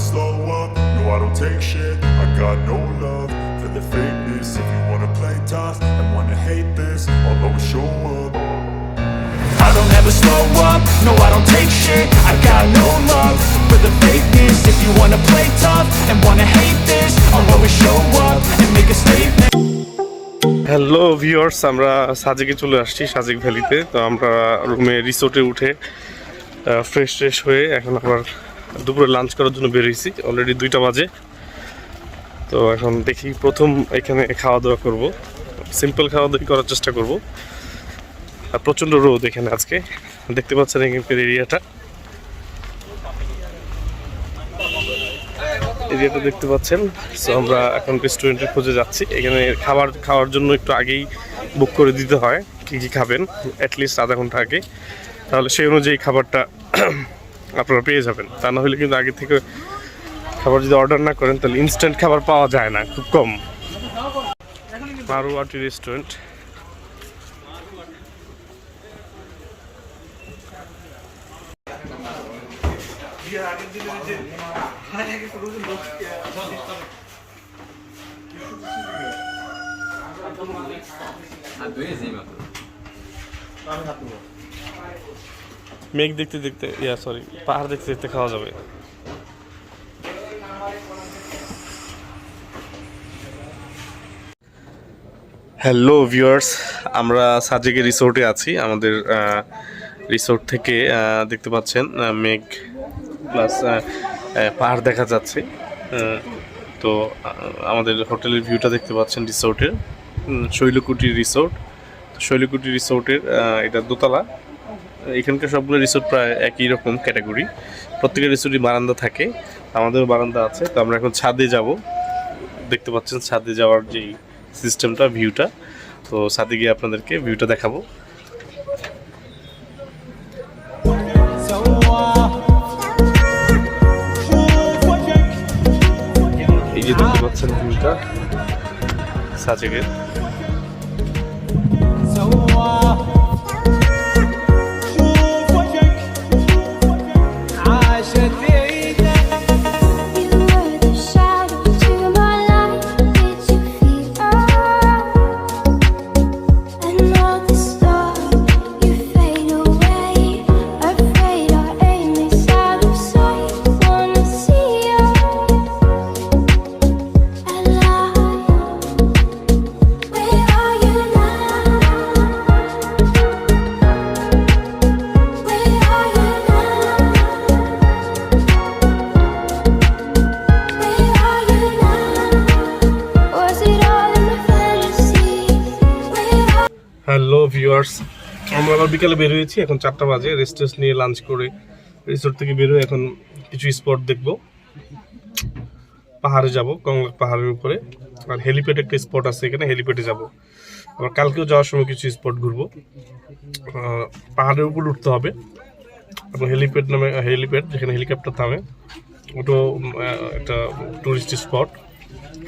slow up, no I don't take shit I got no love for the fakeness If you wanna play tough and wanna hate this I'll always show up I don't ever slow up, no I don't take shit I got no love for the fakeness If you wanna play tough and wanna hate this I'll always show up and make a statement hello viewers আমরা সাজেকে চলে আসছি সাজেক ভ্যালিতে তো আমরা রুমে রিসোর্টে উঠে fresh ট্রেশ হয়ে এখন আবার দুপুরে লাঞ্চ করার জন্য বেরিয়েছি অলরেডি দুইটা বাজে। তো এখন দেখি প্রথম এখানে খাওয়া দাওয়া করব। সিম্পল খাওয়া দাওয়া করার চেষ্টা করব। আর প্রচণ্ড রোদ এখানে আজকে। দেখতে পাচ্ছেন এখানকার এরিয়াটা এরিয়াটা দেখতে পাচ্ছেন। সো আমরা এখন রেস্টুরেন্টের খোঁজে যাচ্ছি। এখানে খাবার, খাওয়ার জন্য একটু আগেই বুক করে দিতে হয়। কী কী খাবেন? অ্যাটলিস্ট আধা ঘণ্টা আগে। তাহলে সেই অনুযায়ী খাবারটা আপনারা পেয়ে যাবেন। তা না হলে কিন্তু আগে থেকে খাবার যদি অর্ডার না করেন তাহলে ইনস্ট্যান্ট খাবার পাওয়া যায় না খুব কম। মারুয়াটি রেস্টুরেন্ট মেঘ দেখতে দেখতে, ইয়া সরি পাহাড় দেখতে দেখতে খাওয়া যাবে। হ্যালো ভিউয়ার্স আমরা সাজেকে রিসোর্টে আছি। আমাদের রিসোর্ট থেকে দেখতে পাচ্ছেন মেঘ প্লাস পাহাড় দেখা যাচ্ছে। তো আমাদের হোটেলের ভিউটা দেখতে পাচ্ছেন রিসোর্টের। শৈলকুটি রিসোর্ট। শৈলকুটি রিসোর্টের এটা দোতলা। এখানকার সবগুলো রিসোর্ট প্রায় একই রকম ক্যাটাগরি প্রত্যেকের রিসোর্টই বারান্দা থাকে। আমাদেরও বারান্দা আছে। তো আমরা এখন ছাদে যাব। দেখতে পাচ্ছেন ছাদে যাওয়ার যেই সিস্টেমটা ভিউটা তো ছাদে গিয়ে আপনাদেরকে ভিউটা দেখাবো। এই যে দেখতে পাচ্ছেন ভিউটা সাজেকের। ভিউয়ার্স আমরা আবার বিকালে বের হয়েছি, এখন চারটা বাজে রেস্ট নিয়ে লাঞ্চ করে রিসোর্ট থেকে বের হয়ে এখন কিছু স্পট দেখব। পাহাড়ে যাব কংলাক পাহাড়ের উপরে। আর হেলিপ্যাড একটা স্পট আছে এখানে হেলিপ্যাডে যাব। আবার কালকেও যাওয়ার সময় কিছু স্পট ঘুরবো। পাহাড়ের উপর উঠতে হবে। এবং হেলিপ্যাড নামে হেলিপ্যাড যেখানে হেলিকপ্টার থামে ওটাও একটা টুরিস্ট স্পট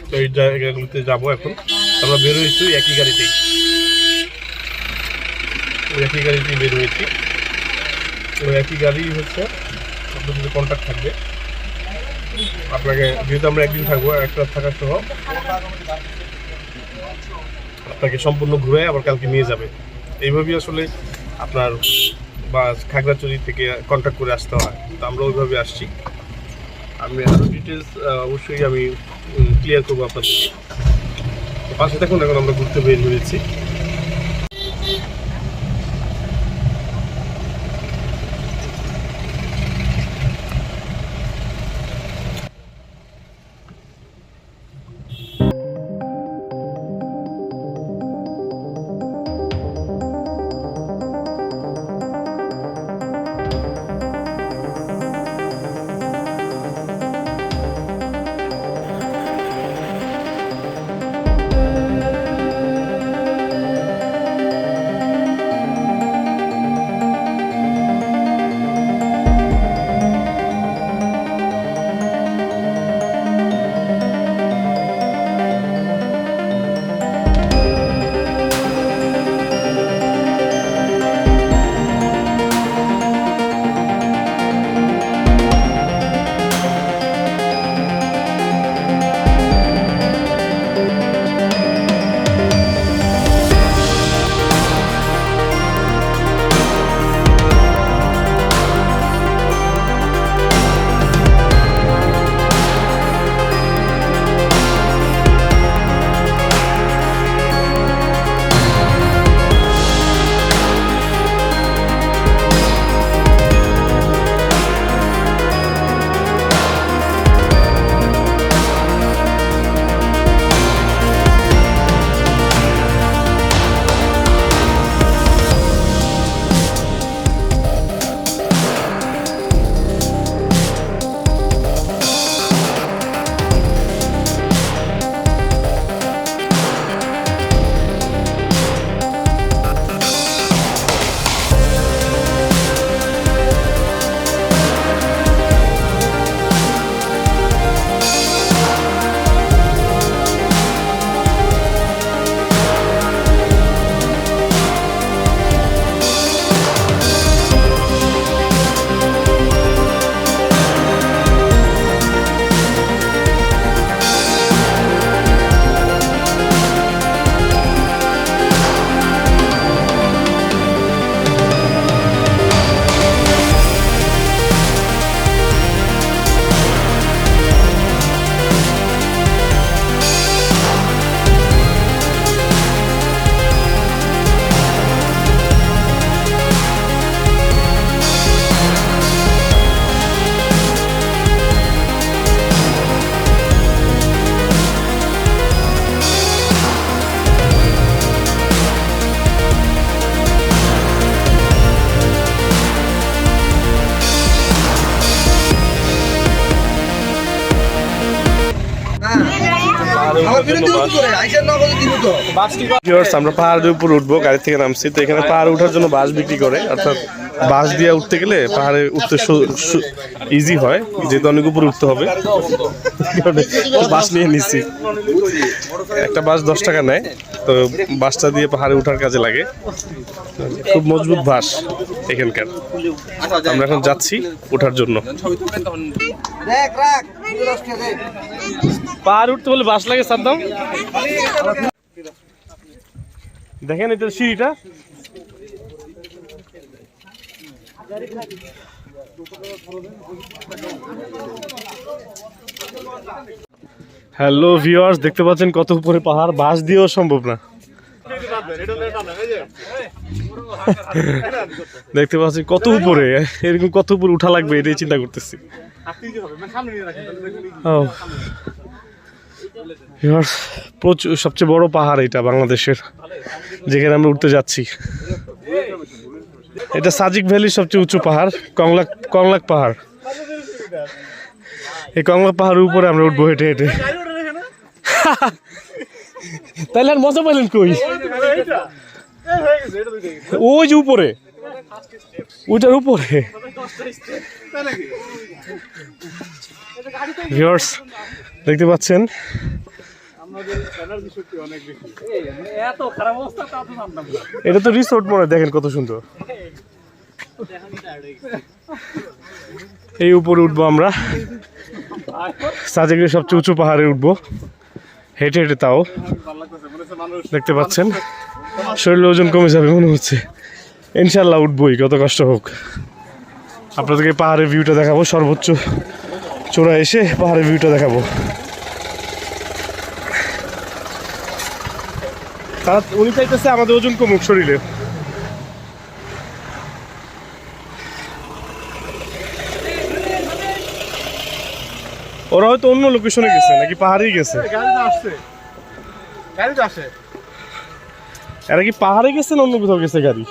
তো এই জায়গাগুলিতে যাব এখন। আমরা বের হয়েছি একই গাড়িতেই। একই গাড়িতেই বের হয়েছি ওই একই গাড়ি হচ্ছে, আপনার যদি কন্ট্যাক্ট থাকবে। আপনাকে, যেহেতু আমরা একদিন থাকব একটা থাকার সহ, আপনাকে সম্পূর্ণ ঘুরে আবার কালকে নিয়ে যাবে। এইভাবেই আসলে আপনার বা খাগড়াছড়ি থেকে কন্ট্যাক্ট করে আসতে হয়। তো আমরা ওইভাবে আসছি। আমি আরও ডিটেলস অবশ্যই আমি ক্লিয়ার করব আপনাদেরকে। পাশে দেখুন এখন আমরা ঘুরতে বের হয়েছি। আমরা পাহাড়ের উপর উঠবো গাড়ি থেকে নামছি। তো এখানে পাহাড় উঠার জন্য বাস বিক্রি করে অর্থাৎ বাস দিয়ে উঠতে গেলে পাহাড়ে উঠতে ইজি হয় যেহেতু অনেক উপরে উঠতে হবে। বাস নিয়ে নিচ্ছি একটা বাস দশ টাকা নেয় তো বাসটা দিয়ে পাহাড়ে উঠার কাজে লাগে। খুব মজবুত বাস এখানকার। আমরা এখন যাচ্ছি ওঠার জন্য। পাহাড় উঠতে বলে বাস লাগে সাদ্দাম? দেখেন এটা সিঁড়িটা। হ্যালো ভিউয়ার্স, দেখতে পাচ্ছেন কত উপরে পাহাড়? বাস দিয়েও সম্ভব না। দেখতে পাচ্ছি কত উপরে? এরকম কত উপরে উঠা লাগবে এটাই চিন্তা করতেছি। প্রচুর সবচেয়ে বড় পাহাড় এটা বাংলাদেশের, যেখানে আমরা উঠতে যাচ্ছি। এটা সাজিক ভ্যালির সবচেয়ে উঁচু পাহাড় কংলাক কংলাক পাহাড়। এই কংলাক পাহাড়ের উপরে আমরা উঠবো হেঁটে হেঁটে। তাহলে আর মজা পেলেন কই? ওই যে উপরে। ওইটার উপরে। ভিউয়ার্স দেখতে পাচ্ছেন? এটা তো রিসোর্ট মনে দেখেন কত সুন্দর। এই উপরে উঠবো আমরা। সাজেকের সবচেয়ে উঁচু পাহাড়ে উঠবো। হেঁটে হেঁটে তাও। দেখতে পাচ্ছেন? শরীরের ওজন কমে যাবে মনে হচ্ছে। ইনশাল্লাহ উঠবোই কত কষ্ট হোক। আপনাদেরকে পাহাড়ের ভিউটা দেখাবো সর্বোচ্চ চূড়া এসে পাহাড়ের ভিউটা দেখাবো। তারা উনি চাইতেছে আমাদের ওজন কমুক শরীরে। ওরা হয়তো অন্য লোকেশনে গেছে নাকি পাহাড়েই গেছে? এরা কি পাহাড়ে গেছে না অন্য কোথাও গেছে গাড়ি?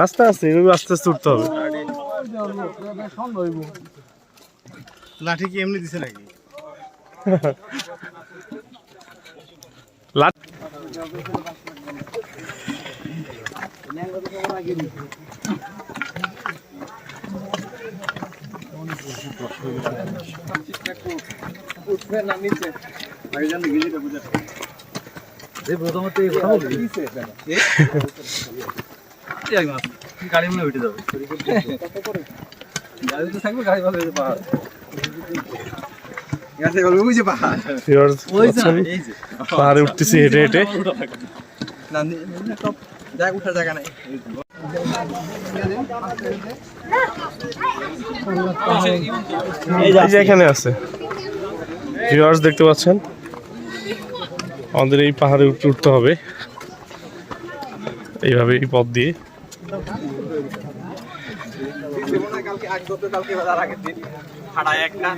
রাস্তা আছে এভাবে আস্তে আস্তে উঠতে হবে। লাঠি কি এমনি দিছে নাকি লাট গাড়ি মনে উঠে যাবে গাড়ি তো থাকবে গাড়ি ভালো পাহাড় পাহাড় উঠতেছি হেঁটে হেঁটে। এই যে এখানে আছে। ভিউয়ার্স দেখতে পাচ্ছেন? আমাদের এই পাহাড়ে উঠতে উঠতে হবে। এইভাবে এই পথ দিয়ে। কালকে আজ গত কালকে আগের দিন। হাড়ায় একটা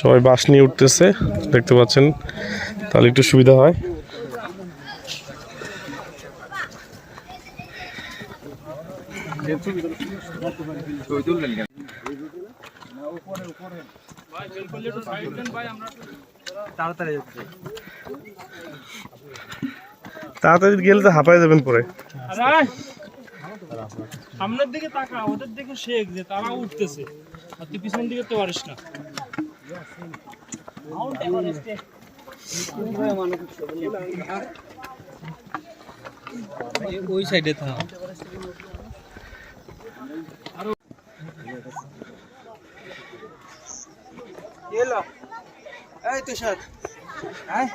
সবাই বাস নিয়ে উঠতেছে দেখতে পাচ্ছেন তাহলে একটু সুবিধা হয়। তাড়াতাড়ি গেলে তো হাঁপায় যাবেন পরে। সামনের দিকে তাকা ওদের দিকে শেখ যে তারা উঠতেছে। আর তুই পিছন দিকে তো পারিস না। ওই সাইডে থাক এই তুষার। আয়।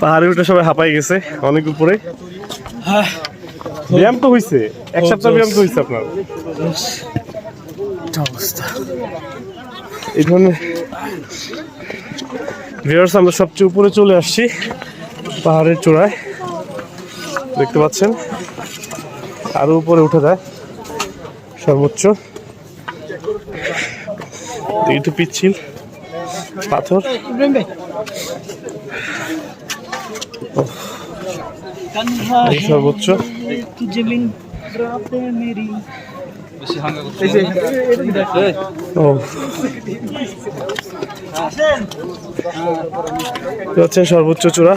পাহাড়ে উঠে সবাই হাঁপাই গেছে, অনেক উপরে। ব্যায়াম তো হয়েছে এক সপ্তাহ ব্যায়াম তো হয়েছে আপনার। অবস্থা। এই ধরনের ভিউয়ার্স আমরা সবচেয়ে উপরে চলে আসছি, পাহাড়ের চূড়ায়। দেখতে পাচ্ছেন? আরও উপরে উঠে যায়, সর্বোচ্চ। তো পিচ্ছিল পাথর। সর্বোচ্চ। হচ্ছে সর্বোচ্চ চূড়া।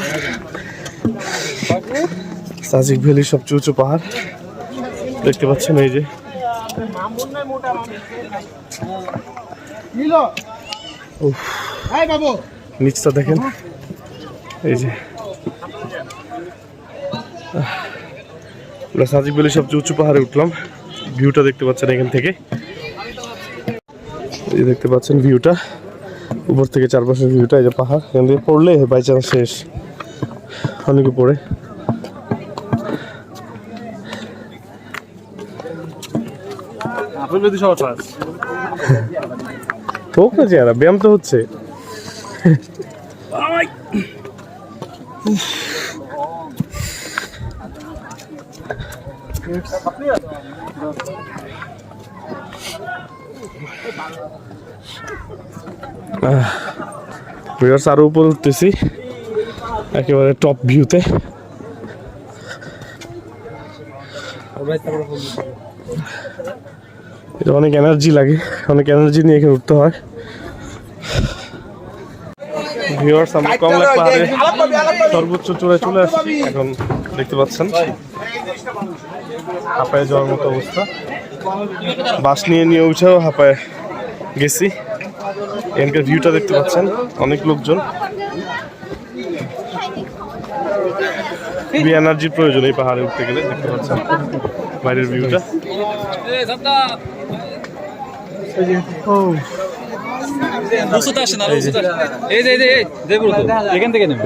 সাজিক ভ্যালির সবচেয়ে উঁচু পাহাড়। দেখতে পাচ্ছেন এই যে। নিচটা দেখেন। এই যে। আমরা সাজিক ভ্যালির সবচেয়ে উঁচু পাহাড়ে উঠলাম। ভিউটা দেখতে পাচ্ছেন এখান থেকে। এই দেখতে পাচ্ছেন ভিউটা। উপর থেকে চারপাশের ভিউটা এই যে পাহাড়। এখান থেকে পড়লে বাই চান্স শেষ। অনেক উপরে। হোক না চেহারা ব্যায়াম তো হচ্ছে। ভিউয়ার্স আরও উপরে উঠতেছি। একেবারে টপ ভিউতে এটা অনেক এনার্জি লাগে, অনেক এনার্জি নিয়ে এখানে উঠতে হয়। ভিউয়ার্স আমরা কমলা পাহাড়ে সর্বোচ্চ চূড়ায় চলে আসছি, এখন দেখতে পাচ্ছেন। হাঁপায় যাওয়ার মতো অবস্থা। বাস নিয়ে নিয়ে উঠেও হাঁপায় গেছি। এখানকার ভিউটা দেখতে পাচ্ছেন, অনেক লোকজন। খুবই এনার্জির প্রয়োজন এই পাহাড়ে উঠতে গেলে, দেখতে পাচ্ছেন। বাইরের ভিউটা এখান থেকে নেবে।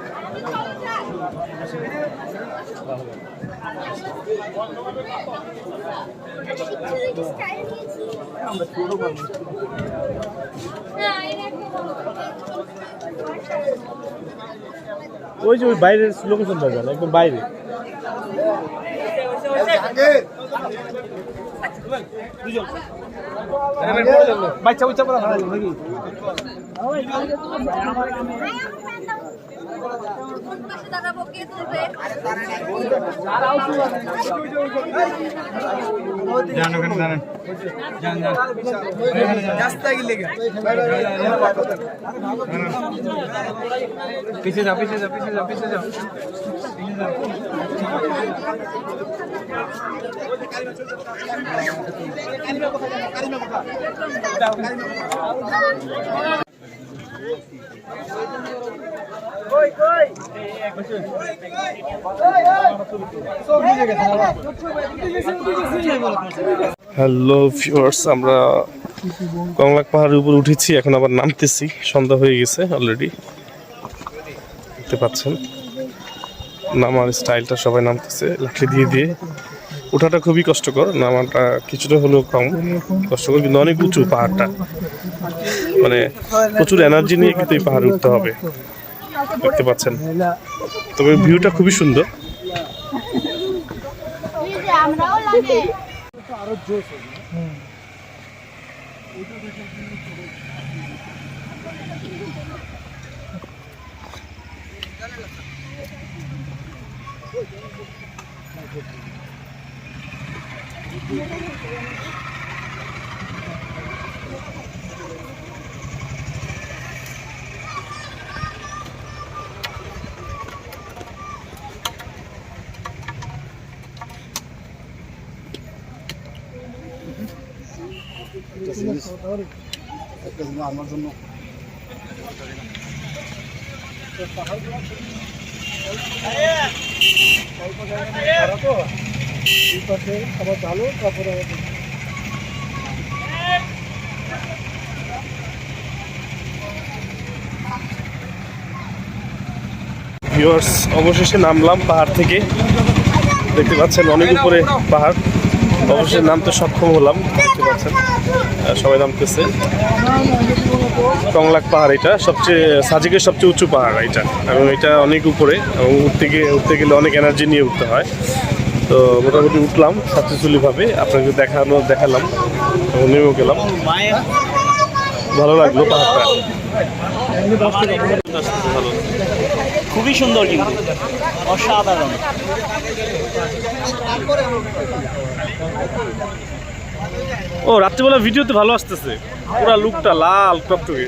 ওই যে ওই বাইরের লোকেশনটা যান একদম বাইরে বাচ্চা বাচ্চা পড়া ভালো নাকি জান ওখানে জানেন জান জান রাস্তা কি লেগে পিছে যাও পিছে যাও পিছে যাও পিছে যাও হ্যালো ভিউয়ার্স আমরা কংলাক পাহাড়ের উপর উঠেছি, এখন আবার নামতেছি, সন্ধ্যা হয়ে গেছে অলরেডি দেখতে পাচ্ছেন। নামার স্টাইলটা সবাই নামতেছে, লাঠি দিয়ে দিয়ে। ওঠাটা খুবই কষ্টকর, নামাটা কিছুটা হলেও কম কষ্টকর, কিন্তু অনেক উঁচু পাহাড়টা। মানে প্রচুর এনার্জি নিয়ে কিন্তু এই পাহাড়ে উঠতে হবে। দেখতে পাচ্ছেন। তবে ভিউটা খুবই সুন্দর। আরও আমরাও লাগে ভিউয়ার্স অবশেষে নামলাম পাহাড় থেকে। দেখতে পাচ্ছেন অনেক উপরে পাহাড়। অবশেষে নামতে সক্ষম হলাম, দেখতে পাচ্ছেন। সবাই নামতেছে। টংলাক পাহাড় এটা, সবচেয়ে, সাজিকের সবচেয়ে উঁচু পাহাড় এটা। এবং এটা অনেক উপরে, এবং উঠতে গিয়ে, উঠতে গেলে অনেক এনার্জি নিয়ে উঠতে হয়। তো মোটামুটি উঠলাম সাকসেসফুলিভাবে, আপনাকে দেখানো, দেখালাম, এবং নেমেও গেলাম। ভালো লাগল পাহাড়টা। খুবই সুন্দর কিন্তু। অসাধারণ। ও রাত্রিবেলা ভিডিওতে ভালো আসতেছে। পুরা লুকটা লাল টকটকে।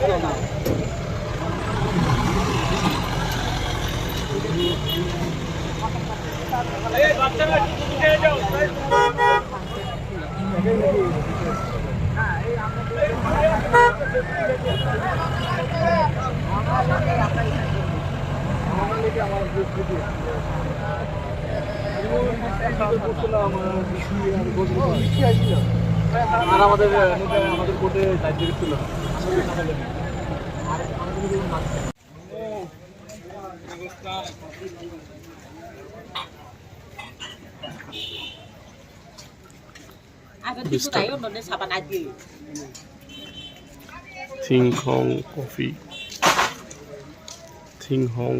Agak dito tayo, no, sa panagi. থিং হং কফি থিং হং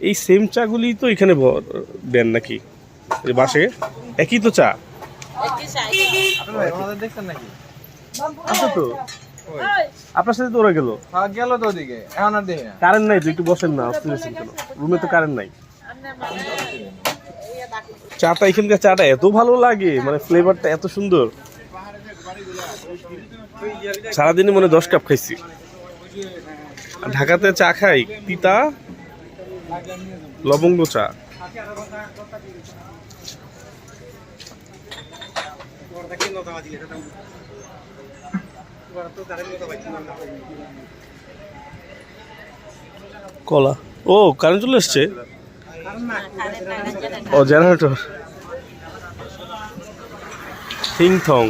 এই সেম চাগুলি তো এখানে দেন নাকি? এই বাসে? একই তো চা? saya. আমাদের দেখছেন নাকি? আছে তো। আপনার সাথে তো ওরা গেল। হ্যাঁ গেল তো ওদিকে। এখন আর দেখি না। কারেন্ট নাই তো একটু বসেন না অস্থির আছেন কেন? রুমে তো কারেন্ট নাই। চাটা এখানকার চাটা এত ভালো লাগে মানে ফ্লেভারটা এত সুন্দর। সারাদিনে মনে দশ কাপ খাইছি। ঢাকাতে চা খাই তিতা লবঙ্গ চা। কলা। ও কারেন্ট চলে এসছে? ও জেনারেটর থিং থং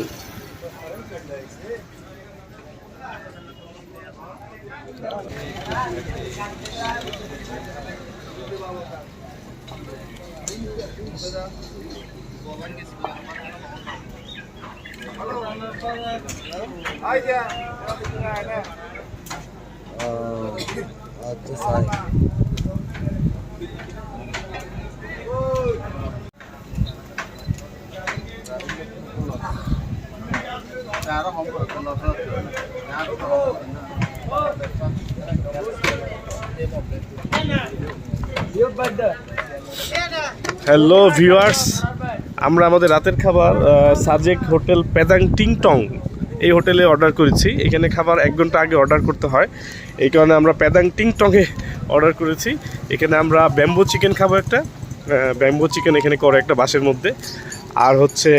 হ্যালো ভিউয়ার্স আমরা আমাদের রাতের খাবার সাজেক হোটেল পেদাং টিং টং এই হোটেলে অর্ডার করেছি। এখানে খাবার এক ঘণ্টা আগে অর্ডার করতে হয়। এই কারণে আমরা পেদাং টিং টংয়ে অর্ডার করেছি। এখানে আমরা ব্যাম্বো চিকেন খাব একটা। ব্যাম্বো চিকেন এখানে করে একটা বাসের মধ্যে। আর হচ্ছে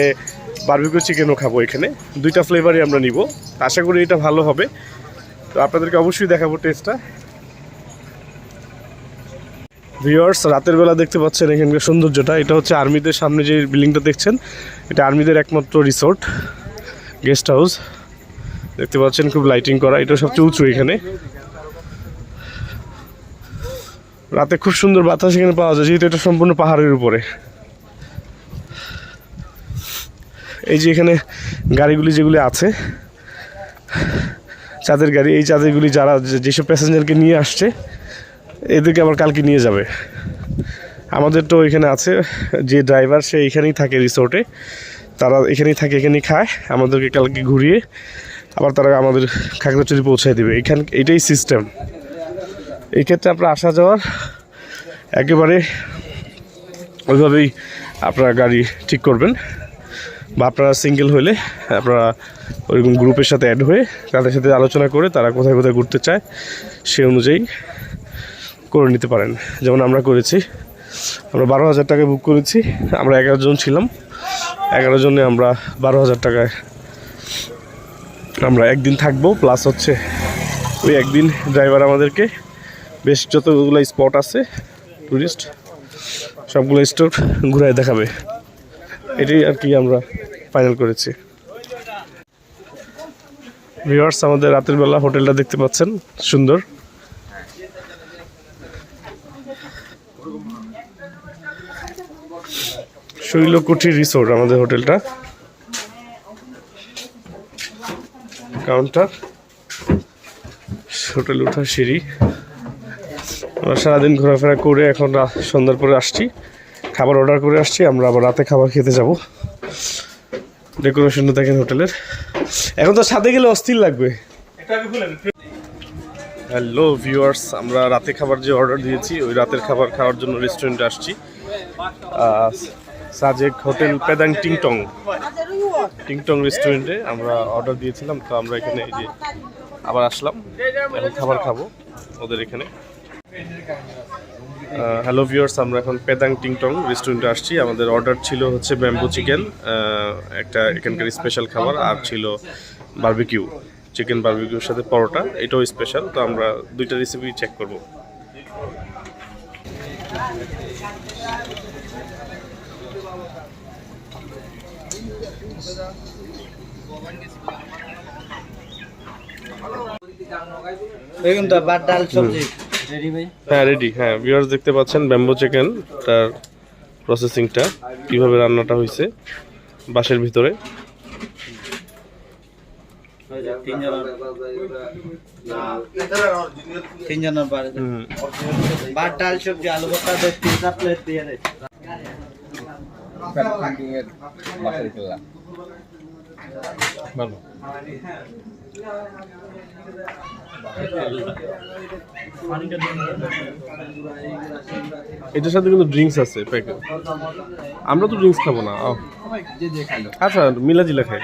বারবিকিউ চিকেনও খাব এখানে। দুইটা ফ্লেভারই আমরা নিব। আশা করি এটা ভালো হবে। তো আপনাদেরকে অবশ্যই দেখাবো টেস্টটা ভিউয়ার্স রাতের বেলা দেখতে পাচ্ছেন এখানকার সৌন্দর্যটা। এটা হচ্ছে আর্মিদের সামনে যে বিল্ডিংটা দেখছেন, এটা আর্মিদের একমাত্র রিসোর্ট গেস্ট হাউস। দেখতে পাচ্ছেন খুব লাইটিং করা, এটা সবচেয়ে উঁচু এখানে। রাতে খুব সুন্দর বাতাস এখানে পাওয়া যায়, যেহেতু এটা সম্পূর্ণ পাহাড়ের উপরে। এই যে এখানে গাড়িগুলি যেগুলি আছে, চাঁদের গাড়ি, এই চাঁদেরগুলি যারা যেসব প্যাসেঞ্জারকে নিয়ে আসছে, এদেরকে আবার কালকে নিয়ে যাবে। আমাদের তো এখানে আছে যে ড্রাইভার সে এখানেই থাকে রিসোর্টে তারা এখানেই থাকে, এখানেই খায়, আমাদেরকে কালকে ঘুরিয়ে আবার তারা আমাদের খাগড়াছড়ি পৌঁছায় দেবে। এখান, এটাই সিস্টেম এই ক্ষেত্রে আপনার আসা যাওয়ার একেবারে ওইভাবেই আপনারা গাড়ি ঠিক করবেন বা আপনারা সিঙ্গেল হলে আপনারা ওইরকম গ্রুপের সাথে অ্যাড হয়ে তাদের সাথে আলোচনা করে তারা কোথায় কোথায় ঘুরতে চায় সে অনুযায়ী করে নিতে পারেন। যেমন আমরা করেছি, আমরা বারো হাজার টাকায় বুক করেছি, আমরা এগারো জন ছিলাম। এগারো জনে আমরা বারো হাজার টাকায় আমরা একদিন থাকব প্লাস হচ্ছে ওই একদিন ড্রাইভার আমাদেরকে বেশ যতগুলো স্পট আছে টুরিস্ট সবগুলো স্টোর ঘুরায় দেখাবে। এটাই আর কি আমরা ফাইনাল করেছি। ভিউয়ার্স আমাদের রাতের বেলা হোটেলটা দেখতে পাচ্ছেন, সুন্দর। শৈলকুঠি রিসোর্ট আমাদের হোটেলটা। কাউন্টার। হোটেল ওঠার সিঁড়ি। আমরা সারাদিন ঘোরাফেরা করে এখন সন্ধ্যার পরে আসছি। খাবার অর্ডার করে আসছি আমরা আবার রাতে খাবার খেতে যাব। ডেকোরেশনটা দেখেন হোটেলের। এখন তো সাথে গেলে অস্থির লাগবে। হ্যালো ভিউয়ার্স আমরা রাতে খাবার যে অর্ডার দিয়েছি ওই রাতের খাবার খাওয়ার জন্য রেস্টুরেন্টে আসছি। সাজেক হোটেল পেদাং টিংটং। টিংটং রেস্টুরেন্টে আমরা অর্ডার দিয়েছিলাম, তো আমরা এখানে এই যে আবার আসলাম, এখন খাবার খাব ওদের এখানে। হ্যালো ভিউয়ার্স আমরা এখন পেদাং টিংটং রেস্টুরেন্টে আসছি। আমাদের অর্ডার ছিল হচ্ছে ব্যাম্বু চিকেন একটা এখানকার স্পেশাল খাবার, আর ছিল বারবিকিউ চিকেন বার্বিকিউর সাথে পরোটা, এটাও স্পেশাল তো আমরা দুইটা রেসিপি চেক করব। বেগুনটা বাদ ডাল সবজি। রেডি ভাই? হ্যাঁ রেডি হ্যাঁ। ভিউয়ার্স দেখতে পাচ্ছেন ব্যাম্বো চিকেন তার প্রসেসিংটা কীভাবে রান্নাটা হয়েছে বাসের ভিতরে। তিনজনের। ভাত ডাল সবজি আলু ভর্তা দই তিনটা প্লেট দিয়ে দে ভালো। এটার সাথে কিন্তু ড্রিঙ্কস আছে প্যাকেট আমরা তো ড্রিঙ্কস খাব না। আচ্ছা মিলা জিলা খাই